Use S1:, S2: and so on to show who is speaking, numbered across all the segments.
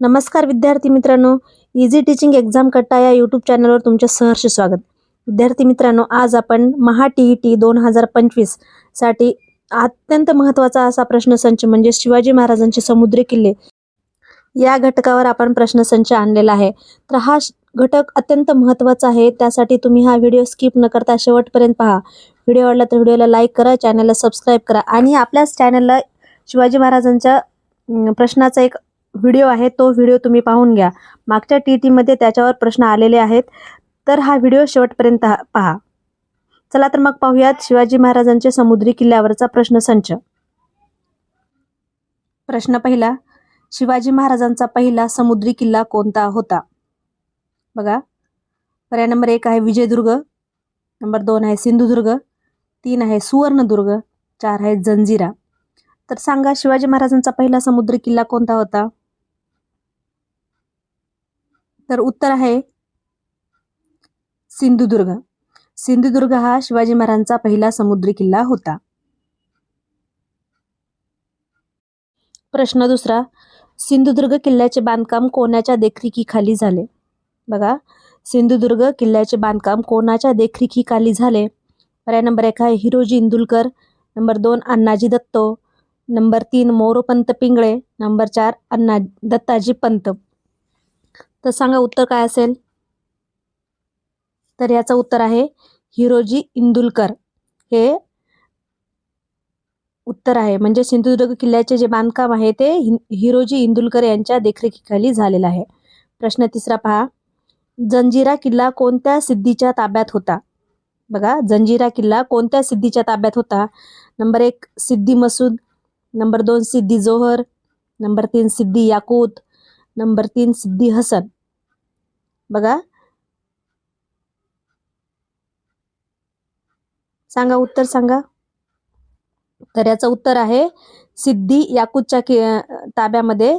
S1: नमस्कार विद्यार्थी मित्रांनो इझी टीचिंग एक्झाम कट्टा या यूट्यूब चॅनलवर तुमचे सहर्ष स्वागत. विद्यार्थी मित्रांनो आज आपण महा टी ई टी दोन हजार पंचवीससाठी अत्यंत महत्त्वाचा असा प्रश्नसंच म्हणजे शिवाजी महाराजांचे समुद्री किल्ले या घटकावर आपण प्रश्नसंच आणलेला आहे. तर हा घटक अत्यंत महत्त्वाचा आहे त्यासाठी तुम्ही हा व्हिडिओ स्किप न करता शेवटपर्यंत पहा. व्हिडिओ आवडला तर व्हिडिओला लाईक करा चॅनलला सबस्क्राईब करा आणि आपल्याच चॅनलला शिवाजी महाराजांच्या प्रश्नाचा एक व्हिडिओ आहे तो व्हिडिओ तुम्ही पाहून घ्या. मागच्या टी टीमध्ये त्याच्यावर प्रश्न आलेले आहेत. तर हा व्हिडिओ शेवटपर्यंत पहा. चला तर मग पाहूयात शिवाजी महाराजांचे समुद्री किल्ल्यावरचा प्रश्नसंच प्रश्न पहिला शिवाजी महाराजांचा पहिला समुद्री किल्ला कोणता होता? बघा. पर्याय नंबर एक आहे विजयदुर्ग. नंबर दोन आहे सिंधुदुर्ग. तीन आहे सुवर्णदुर्ग. चार आहे जंजिरा. तर सांगा शिवाजी महाराजांचा पहिला समुद्री किल्ला कोणता होता? तर उत्तर आहे सिंधुदुर्ग. सिंधुदुर्ग हा शिवाजी महाराजांचा पहिला समुद्री किल्ला होता. प्रश्न दुसरा सिंधुदुर्ग किल्ल्याचे बांधकाम कोणाच्या देखरेखीखाली झाले? बघा सिंधुदुर्ग किल्ल्याचे बांधकाम कोणाच्या देखरेखीखाली झाले? पर्याय नंबर एक आहे हिरोजी इंदुलकर नंबर दोन अण्णाजी दत्तो नंबर तीन मोरोपंत पिंगळे नंबर चार अण्णा दत्ताजी पंत. तर सांगा उत्तर काय असेल? तर याचं उत्तर आहे हिरोजी इंदुलकर. हे उत्तर आहे. म्हणजे सिंधुदुर्ग किल्ल्याचे जे बांधकाम आहे ते हिरोजी इंदुलकर यांच्या देखरेखीखाली झालेलं आहे. प्रश्न तिसरा पहा. जंजिरा किल्ला कोणत्या सिद्धीच्या ताब्यात होता? बघा जंजिरा किल्ला कोणत्या सिद्धीच्या ताब्यात होता? नंबर एक सिद्धी मसूद. नंबर दोन सिद्धी जोहर. नंबर तीन सिद्धी याकूत. नंबर तीन सिद्धी हसन. बघा. सांगा उत्तर सांगा. तर याचं उत्तर आहे सिद्धी याकूतच्या कि ताब्यामध्ये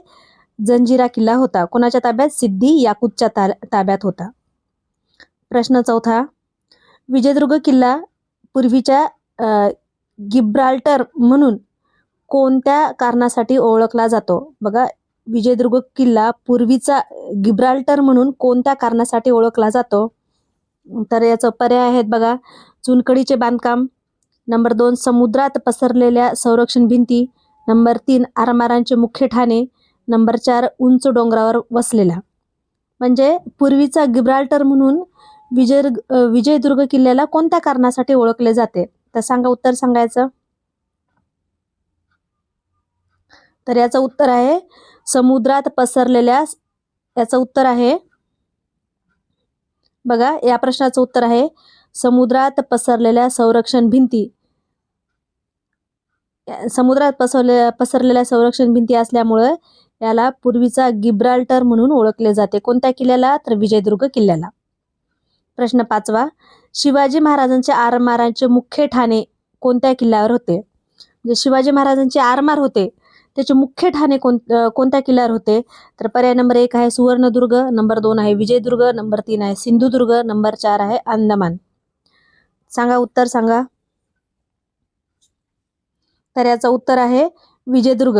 S1: जंजिरा किल्ला होता. कोणाच्या ताब्यात? सिद्धी याकूतच्या ता ताब्यात होता. प्रश्न चौथा. विजयदुर्ग किल्ला पूर्वीच्या अ, गिब्राल्टर म्हणून कोणत्या कारणासाठी ओळखला जातो? बघा विजयदुर्ग किल्ला पूर्वीचा गिब्राल्टर म्हणून कोणत्या कारणासाठी ओळखला जातो? तर याचं पर्याय आहेत बघा. चुनकडीचे बांधकाम. नंबर दोन समुद्रात पसरलेल्या संरक्षण भिंती. नंबर तीन आरमारांचे मुख्य ठाणे. नंबर चार उंच डोंगरावर वसलेला. म्हणजे पूर्वीचा गिब्राल्टर म्हणून विजय विजयदुर्ग किल्ल्याला कोणत्या कारणासाठी ओळखले जाते? तर सांगा उत्तर सांगायचं. तर याचं उत्तर आहे समुद्रात पसरलेल्या याचं उत्तर आहे बघा या प्रश्नाचं उत्तर आहे समुद्रात पसरलेल्या संरक्षण भिंती. समुद्रात पसरले पसरलेल्या संरक्षण भिंती असल्यामुळं याला पूर्वीचा गिब्राल्टर म्हणून ओळखले जाते. कोणत्या किल्ल्याला? तर विजयदुर्ग किल्ल्याला. प्रश्न पाचवा शिवाजी महाराजांचे आरमारांचे मुख्य ठाणे कोणत्या किल्ल्यावर होते? म्हणजे शिवाजी महाराजांचे आरमार होते त्याचे मुख्य ठाणे कोण कोणत्या किल्ल्यावर होते? तर पर्याय नंबर एक आहे सुवर्णदुर्ग नंबर दोन आहे विजयदुर्ग नंबर तीन आहे सिंधुदुर्ग नंबर चार आहे अंदमान. सांगा उत्तर सांगा. तर याचं उत्तर आहे विजयदुर्ग.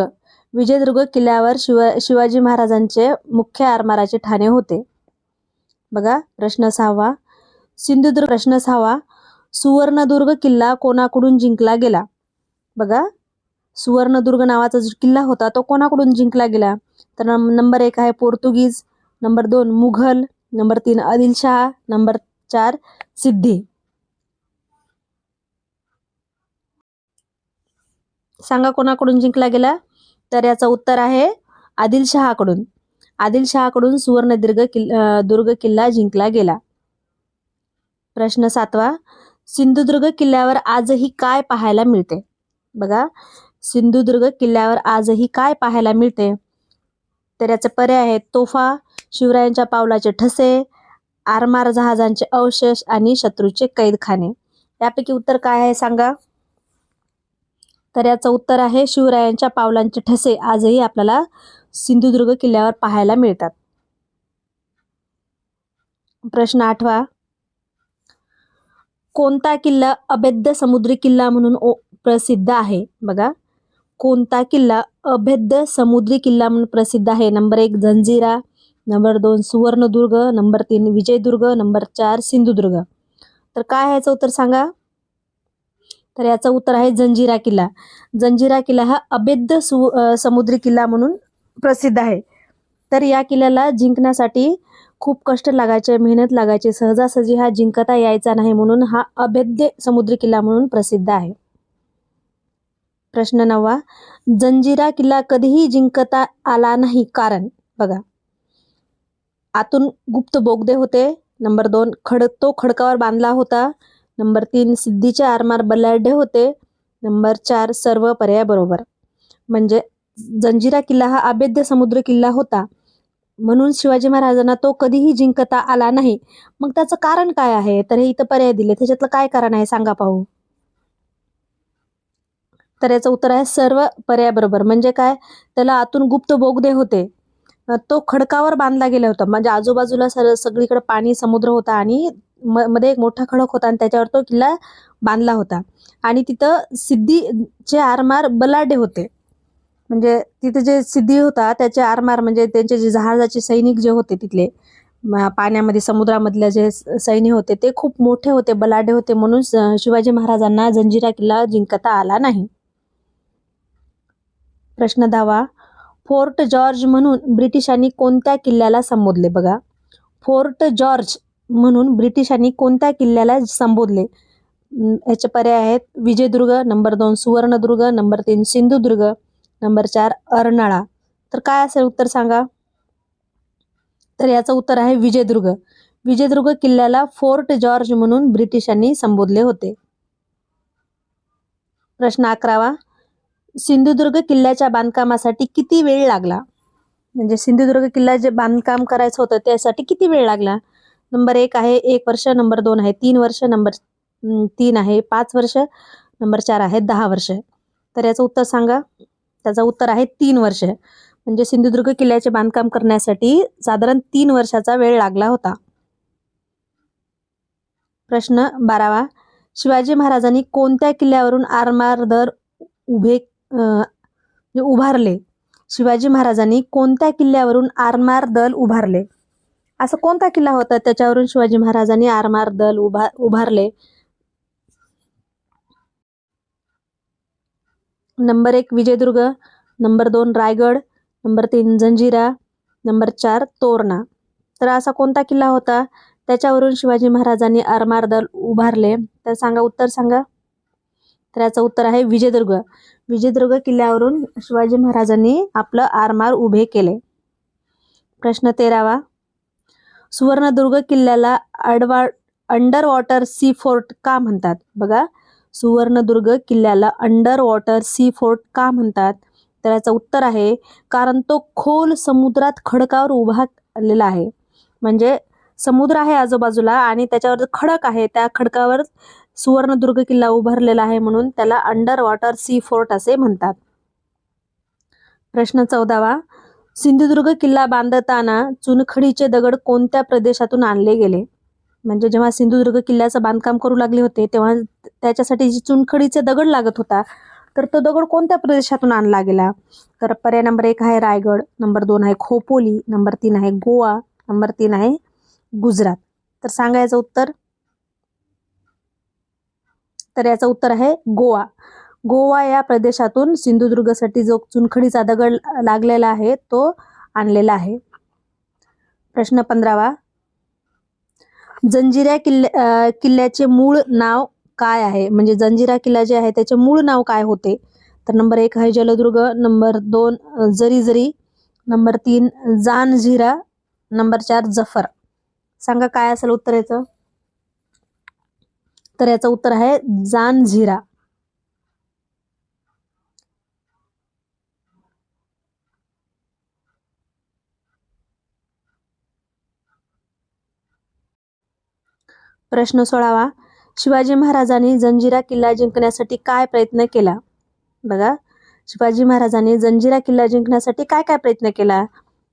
S1: विजयदुर्ग किल्ल्यावर शिवा शिवाजी महाराजांचे मुख्य आरमाराचे ठाणे होते. बघा प्रश्न सहावा. सिंधुदुर्ग प्रश्न सहावा. सुवर्णदुर्ग किल्ला कोणाकडून जिंकला गेला? बघा सुवर्णदुर्ग नावाचा जो किल्ला होता तो कोणाकडून जिंकला गेला? तर नंबर एक आहे पोर्तुगीज नंबर दोन मुघल नंबर तीन आदिलशहा नंबर चार सिद्धी. सांगा कोणाकडून जिंकला गेला? तर याचं उत्तर आहे आदिलशहाकडून. आदिलशहाकडून सुवर्णदुर्ग किल दुर्ग किल्ला जिंकला गेला. प्रश्न सातवा सिंधुदुर्ग किल्ल्यावर आजही काय पाहायला मिळते? बघा सिंधुदुर्ग किल्ल्यावर आजही काय पाहायला मिळते? तर याचे पर्याय आहेत तोफा शिवरायांच्या पावलाचे ठसे आरमार जहाजांचे अवशेष आणि शत्रूचे कैदखाने. यापैकी उत्तर काय आहे सांगा? तर याचं उत्तर आहे शिवरायांच्या पावलांचे ठसे आजही आपल्याला सिंधुदुर्ग किल्ल्यावर पाहायला मिळतात. प्रश्न आठवा. कोणता किल्ला अभेद्य समुद्री किल्ला म्हणून ओ- प्रसिद्ध आहे? बघा. कोणता किल्ला? अभेद्य समुद्री किल्ला म्हणून प्रसिद्ध आहे. नंबर एक जंजिरा नंबर दोन सुवर्णदुर्ग नंबर तीन विजयदुर्ग नंबर चार सिंधुदुर्ग. तर काय याचं उत्तर सांगा? तर याचं उत्तर आहे जंजिरा किल्ला. जंजिरा किल्ला हा अभेद्य सु समुद्री किल्ला म्हणून प्रसिद्ध आहे. तर या किल्ल्याला जिंकण्यासाठी खूप कष्ट लागायचे मेहनत लागायचे. सहजासहजी हा जिंकता यायचा नाही म्हणून हा अभेद्य समुद्री किल्ला म्हणून प्रसिद्ध आहे. प्रश्न नववा जंजिरा किल्ला कधीही जिंकता आला नाही कारण बघा. आतून गुप्त बोगदे होते. नंबर दोन खड तो खडकावर बांधला होता. नंबर तीन सिद्धीचे आरमार बलाढ्य होते. नंबर चार सर्व पर्याय बरोबर म्हणजे जंजिरा किल्ला हा अभेद्य समुद्र किल्ला होता. म्हणून शिवाजी महाराजांना तो कधीही जिंकता आला नाही. मग त्याचं कारण काय आहे? तर हे इथं पर्याय दिले त्याच्यातलं काय कारण आहे? सांगा पाहू. तर याचं उत्तर आहे सर्व पर्यायाबरोबर. म्हणजे काय? त्याला आतून गुप्त बोगदे होते. तो खडकावर बांधला गेला होता. म्हणजे आजूबाजूला सर सगळीकडे पाणी समुद्र होता आणि म मध्ये एक मोठा खडक होता आणि त्याच्यावर तो किल्ला बांधला होता. आणि तिथं सिद्धीचे आरमार बलाढ्य होते. म्हणजे तिथे जे सिद्धी होता त्याचे आरमार म्हणजे त्यांचे जे जहाजाचे सैनिक जे होते तिथले पाण्यामध्ये समुद्रामधले जे स- सैनिक होते ते खूप मोठे होते बलाढे होते म्हणून स- शिवाजी महाराजांना जंजिरा किल्ला जिंकता आला नाही. प्रश्न दहावा फोर्ट जॉर्ज म्हणून ब्रिटिशांनी कोणत्या किल्ल्याला संबोधले? बघा. फोर्ट जॉर्ज म्हणून ब्रिटिशांनी कोणत्या किल्ल्याला संबोधले? याचे पर्याय आहेत. विजयदुर्ग नंबर दोन सुवर्णदुर्ग नंबर तीन सिंधुदुर्ग नंबर चार अर्नाळा. तर काय असेल उत्तर सांगा? तर याचं उत्तर आहे विजयदुर्ग. विजयदुर्ग किल्ल्याला फोर्ट जॉर्ज म्हणून ब्रिटिशांनी संबोधले होते. प्रश्न अकरावा. सिंधुदुर्ग किल्ल्याच्या बांधकामासाठी किती वेळ लागला? म्हणजे सिंधुदुर्ग किल्ला जे बांधकाम करायचं होतं त्यासाठी किती वेळ लागला? नंबर एक आहे एक वर्ष. नंबर दोन आहे तीन वर्ष. नंबर तीन आहे पाच वर्ष. नंबर चार आहे दहा वर्ष. तर याचं उत्तर सांगा. त्याचं उत्तर आहे तीन वर्ष. म्हणजे सिंधुदुर्ग किल्ल्याचे बांधकाम करण्यासाठी साधारण तीन वर्षाचा वेळ लागला होता. प्रश्न बारावा. शिवाजी महाराजांनी कोणत्या किल्ल्यावरून आरमार दर उभे उभारले. शिवाजी महाराजांनी कोणत्या किल्ल्यावरून आरमार दल उभारले? असा कोणता किल्ला होता? त्याच्यावरून शिवाजी महाराजांनी आरमार दल उभा उभारले. नंबर एक विजयदुर्ग नंबर दोन रायगड नंबर तीन जंजिरा नंबर चार तोरणा. तर असा कोणता किल्ला होता? त्याच्यावरून शिवाजी महाराजांनी आरमार दल उभारले. तर सांगा उत्तर सांगा. तर याचं उत्तर आहे विजयदुर्ग. विजयदुर्ग किल्ल्यावरून शिवाजी महाराजांनी आपलं आरमार उभे केले. प्रश्न तेरावा. सुवर्णदुर्ग किल्ल्याला अडवा अंडर वॉटर सी फोर्ट का म्हणतात? बघा. सुवर्णदुर्ग किल्ल्याला अंडर वॉटर सी फोर्ट का म्हणतात? तर याचं उत्तर आहे कारण तो खोल समुद्रात खडकावर उभा आलेला आहे. म्हणजे समुद्र आहे आजूबाजूला आणि त्याच्यावर खडक आहे त्या खडकावर सुवर्णदुर्ग किल्ला उभारलेला आहे म्हणून त्याला अंडर वॉटर सी फोर्ट असे म्हणतात. प्रश्न चौदावा. सिंधुदुर्ग किल्ला बांधताना चुनखडीचे दगड कोणत्या प्रदेशातून आणले गेले? म्हणजे जेव्हा सिंधुदुर्ग किल्ल्याचं बांधकाम करू लागले होते तेव्हा त्याच्यासाठी जी चुनखडीचे दगड लागत होता तर तो दगड कोणत्या प्रदेशातून आणला गेला? तर पर्याय नंबर एक आहे रायगड नंबर दोन आहे खोपोली नंबर तीन आहे गोवा नंबर तीन आहे गुजरात. तर सांगायचं उत्तर तर याचं उत्तर आहे गोवा. गोवा या प्रदेशातून सिंधुदुर्गसाठी जो चुनखडीचा दगड लागलेला आहे तो आणलेला आहे. प्रश्न पंधरावा. जंजिरा किल्ल्या किल्ल्याचे मूळ नाव काय आहे? म्हणजे जंजिरा किल्ला जे आहे त्याचे मूळ नाव काय होते? तर नंबर एक आहे जलदुर्ग नंबर दोन जरी जरी नंबर तीन जानझिरा नंबर चार जफर. सांगा काय असेल उत्तर याचं? तर याचं उत्तर आहे जानझिरा प्रश्न सोळावा. शिवाजी महाराजांनी जंजिरा किल्ला जिंकण्यासाठी काय प्रयत्न केला? बघा. शिवाजी महाराजांनी जंजिरा किल्ला जिंकण्यासाठी काय काय प्रयत्न केला?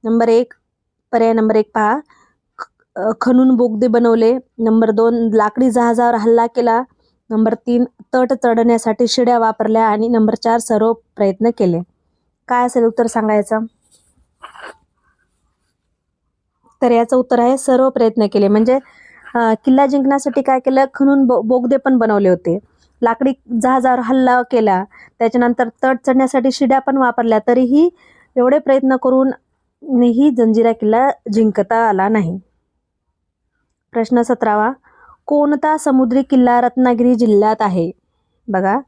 S1: नंबर एक पर्याय नंबर एक पहा. खणून बोगदे बनवले. नंबर दोन लाकडी जहाजावर हल्ला केला. नंबर तीन तट चढण्यासाठी शिड्या वापरल्या आणि नंबर चार सर्व प्रयत्न केले. काय असेल उत्तर सांगायचं? तर याचं उत्तर आहे सर्व प्रयत्न केले. म्हणजे किल्ला जिंकण्यासाठी काय केलं? खणून बो बोगदे पण बनवले होते. लाकडी जहाजावर हल्ला केला. त्याच्यानंतर तट चढण्यासाठी शिड्या पण वापरल्या. तरीही एवढे प्रयत्न करून ही जंजिरा किल्ला जिंकता आला नाही. प्रश्न सतरावा. कोणता समुद्री किल्ला रत्नागिरी जिल्ह्यात आहे? बघा.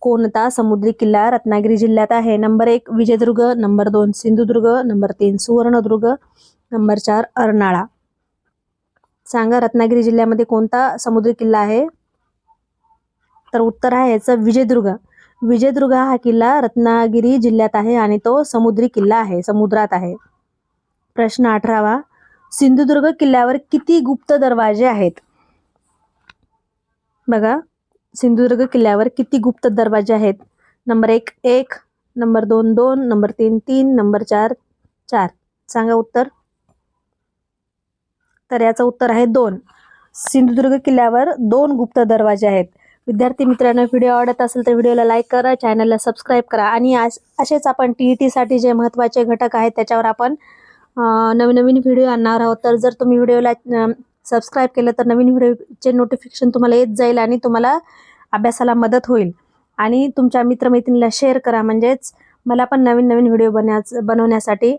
S1: कोणता समुद्री किल्ला रत्नागिरी जिल्ह्यात आहे? नंबर एक विजयदुर्ग नंबर दोन सिंधुदुर्ग नंबर तीन सुवर्णदुर्ग नंबर चार अर्नाळा. सांगा रत्नागिरी जिल्ह्यामध्ये कोणता समुद्री किल्ला आहे? तर उत्तर आहे याचं विजयदुर्ग. विजयदुर्ग हा किल्ला रत्नागिरी जिल्ह्यात आहे आणि तो समुद्री किल्ला आहे समुद्रात आहे. प्रश्न अठरावा. सिंधुदुर्ग किल्ल्यावर किती गुप्त दरवाजे आहेत? बघा सिंधुदुर्ग किल्ल्यावर किती गुप्त दरवाजे आहेत? नंबर एक एक नंबर दोन दोन नंबर तीन तीन नंबर चार चार. सांगा उत्तर. तर याचं उत्तर आहे दोन. सिंधुदुर्ग किल्ल्यावर दोन गुप्त दरवाजे आहेत. विद्यार्थी मित्रांनो व्हिडिओ आवडत असेल तर व्हिडिओला लाईक करा चॅनलला सबस्क्राईब करा. आणि आज असेच आपण टी ई टीसाठी जे महत्त्वाचे घटक आहेत त्याच्यावर आपण नवीन नवीन व्हिडिओ आणणार आहोत. तर जर तुम्ही व्हिडिओला सबस्क्राईब केलं तर नवीन व्हिडिओचे नोटिफिकेशन तुम्हाला येत जाईल आणि तुम्हाला अभ्यासाला मदत होईल. आणि तुमच्या मित्रमैत्रिणीला शेअर करा. म्हणजेच मला पण नवीन नवीन व्हिडिओ बनण्याच बनवण्यासाठी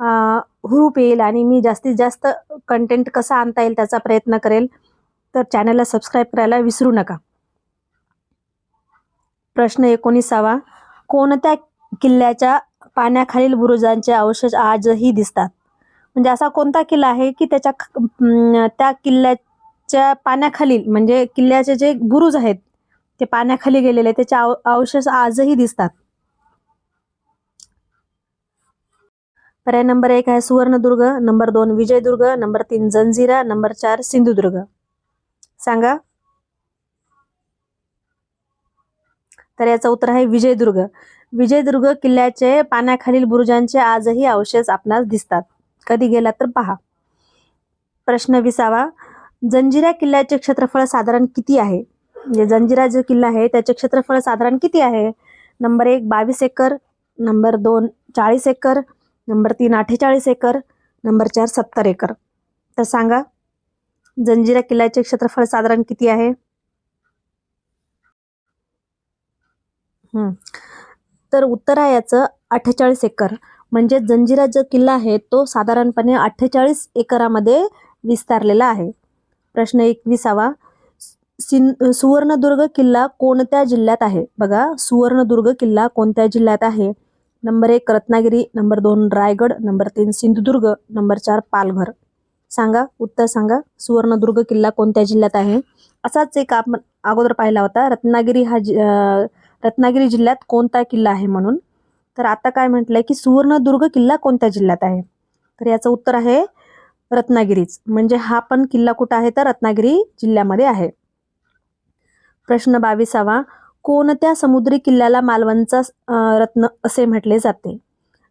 S1: हुरूप येईल आणि मी जास्तीत जास्त कंटेंट कसा आणता येईल त्याचा प्रयत्न करेल. तर चॅनलला सबस्क्राईब करायला विसरू नका. प्रश्न एकोणीसावा. कोणत्या किल्ल्याच्या पाण्याखालील बुरुजांचे अवशेष आजही दिसतात. म्हणजे असा कोणता किल्ला आहे की त्याच्या अं, त्या किल्ल्याच्या पाण्याखालील म्हणजे किल्ल्याचे जे बुरुज आहेत ते पाण्याखाली गेलेले त्याचे अव अवशेष आजही दिसतात. पर्याय नंबर एक आहे सुवर्णदुर्ग नंबर दोन विजयदुर्ग नंबर तीन जंजिरा नंबर चार सिंधुदुर्ग. सांगा. तर याचं उत्तर आहे विजयदुर्ग. विजयदुर्ग किल्ल्याचे पाण्याखालील बुरुजांचे आजही अवशेष आपणास दिसतात. कधी गेला तर पहा. प्रश्न विसावा. जंजिरा किल्ल्याचे क्षेत्रफळ साधारण किती आहे? म्हणजे जंजिरा जो किल्ला आहे त्याचे क्षेत्रफळ साधारण किती आहे? नंबर एक बावीस एकर. नंबर दोन चाळीस एकर. नंबर तीन अठ्ठेचाळीस एकर. नंबर चार सत्तर एकर. तर सांगा जंजिरा किल्ल्याचे क्षेत्रफळ साधारण किती आहे? तर उत्तर आहे याचं अठ्ठेचाळीस एकर. म्हणजे जंजिरा जो किल्ला आहे तो साधारणपणे अठ्ठेचाळीस एकरामध्ये विस्तारलेला आहे. प्रश्न एकविसावा. सिन सुवर्णदुर्ग किल्ला कोणत्या जिल्ह्यात आहे? बघा सुवर्णदुर्ग किल्ला कोणत्या जिल्ह्यात आहे? नंबर एक रत्नागिरी नंबर दोन रायगड नंबर तीन सिंधुदुर्ग नंबर चार पालघर. सांगा उत्तर सांगा. सुवर्णदुर्ग किल्ला कोणत्या जिल्ह्यात आहे? असाच एक आपण अगोदर पाहिला होता. रत्नागिरी हा जि रत्नागिरी जिल्ह्यात कोणता किल्ला आहे म्हणून? तर आता काय म्हटलंय की सुवर्णदुर्ग किल्ला कोणत्या जिल्ह्यात आहे? तर याचं उत्तर आहे रत्नागिरीच. म्हणजे हा पण किल्ला कुठं आहे? तर रत्नागिरी जिल्ह्यामध्ये आहे. प्रश्न बावीसावा. कोणत्या समुद्री किल्ल्याला मालवणचा रत्न असे म्हटले जाते?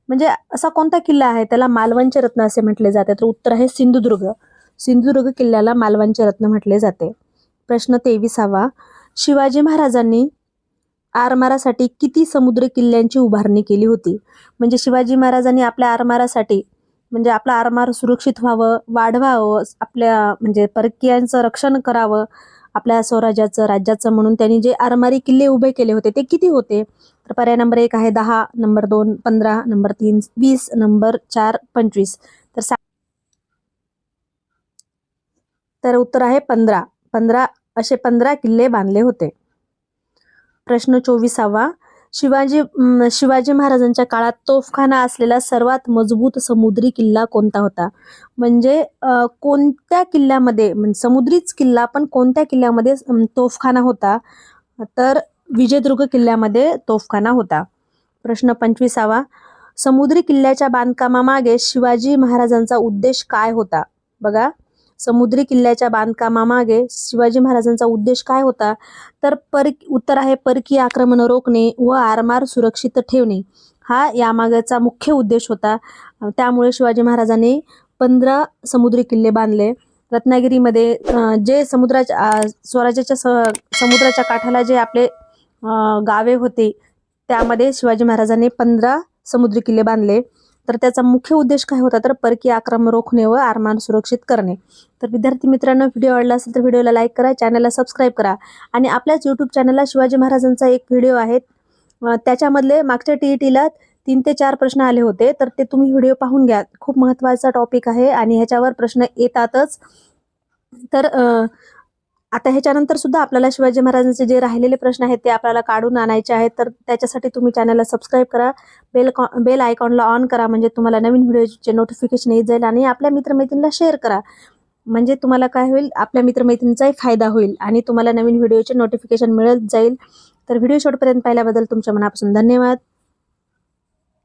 S1: म्हणजे असा कोणता किल्ला आहे? त्याला मालवणचे रत्न असे म्हटले जाते. तर उत्तर आहे सिंधुदुर्ग. सिंधुदुर्ग किल्ल्याला मालवणचे रत्न म्हटले जाते. प्रश्न तेविसावा. शिवाजी महाराजांनी आरमारासाठी किती समुद्री किल्ल्यांची उभारणी केली होती? म्हणजे शिवाजी महाराजांनी आपल्या आरमारासाठी म्हणजे आपला आरमार सुरक्षित व्हावं वाढवावं आपल्या म्हणजे परकीयांचं रक्षण करावं आपल्या स्वराज्याचं राज्याचं म्हणून त्यांनी जे आरमारी किल्ले उभे केले होते ते किती होते? तर पर्याय नंबर एक आहे दहा नंबर दोन पंधरा नंबर तीन वीस नंबर चार पंचवीस. तर सा तर उत्तर आहे पंधरा. पंधरा असे पंधरा किल्ले बांधले होते. प्रश्न चोवीसावा. शिवाजी शिवाजी महाराजांच्या काळात तोफखाना असलेला सर्वात मजबूत समुद्री किल्ला कोणता होता? म्हणजे कोणत्या किल्ल्यामध्ये म्हणजे समुद्रीच किल्ला पण कोणत्या किल्ल्यामध्ये तोफखाना होता? तर विजयदुर्ग किल्ल्यामध्ये तोफखाना होता. प्रश्न पंचवीसावा. समुद्री किल्ल्याच्या बांधकामामागे शिवाजी महाराजांचा उद्देश काय होता? बघा. समुद्री किल्ल्याच्या बांधकामामागे शिवाजी महाराजांचा उद्देश काय होता? तर पर उत्तर आहे परकीय आक्रमण रोखणे व आरमार सुरक्षित ठेवणे. हा यामागचा मुख्य उद्देश होता. त्यामुळे शिवाजी महाराजांनी पंधरा समुद्री किल्ले बांधले. रत्नागिरीमध्ये जे समुद्राच्या स्वराज्याच्या स समुद्राच्या काठाला जे आपले गावे होते त्यामध्ये शिवाजी महाराजांनी पंधरा समुद्री किल्ले बांधले. तर त्याचा मुख्य उद्देश काय होता तर परकीय आक्रमण रोखणे व आरमान सुरक्षित करणे. तर विद्यार्थी मित्रांनो व्हिडिओ आवडला असेल तर व्हिडिओला लाईक करा चॅनलला सबस्क्राईब करा आणि आपल्याच यूट्यूब चॅनलला शिवाजी महाराजांचा एक व्हिडिओ आहे. त्याच्यामधले मागच्या टी ई टीला तीन ते चार प्रश्न आले होते. तर ते तुम्ही व्हिडिओ पाहून घ्या. खूप महत्त्वाचा टॉपिक आहे आणि ह्याच्यावर प्रश्न येतातच. तर आता ह्याच्यानंतर सुद्धा आपल्याला शिवाजी महाराजांचे जे राहिलेले प्रश्न आहेत ते आपल्याला काढून आणायचे आहेत. तर त्याच्यासाठी तुम्ही चॅनलला सबस्क्राईब करा. बेल कॉ बेल आयकॉनला ऑन करा म्हणजे तुम्हाला नवीन व्हिडिओचे नोटिफिकेशन येत जाईल आणि आपल्या मित्रमैत्रिणीला शेअर करा. म्हणजे तुम्हाला काय होईल? आपल्या मित्रमैत्रिणींचाही फायदा होईल आणि तुम्हाला नवीन व्हिडिओचे नोटिफिकेशन मिळत जाईल. तर व्हिडिओ शेवटपर्यंत पाहिल्याबद्दल तुमच्या मनापासून धन्यवाद.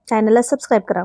S1: चॅनलला सबस्क्राईब करा.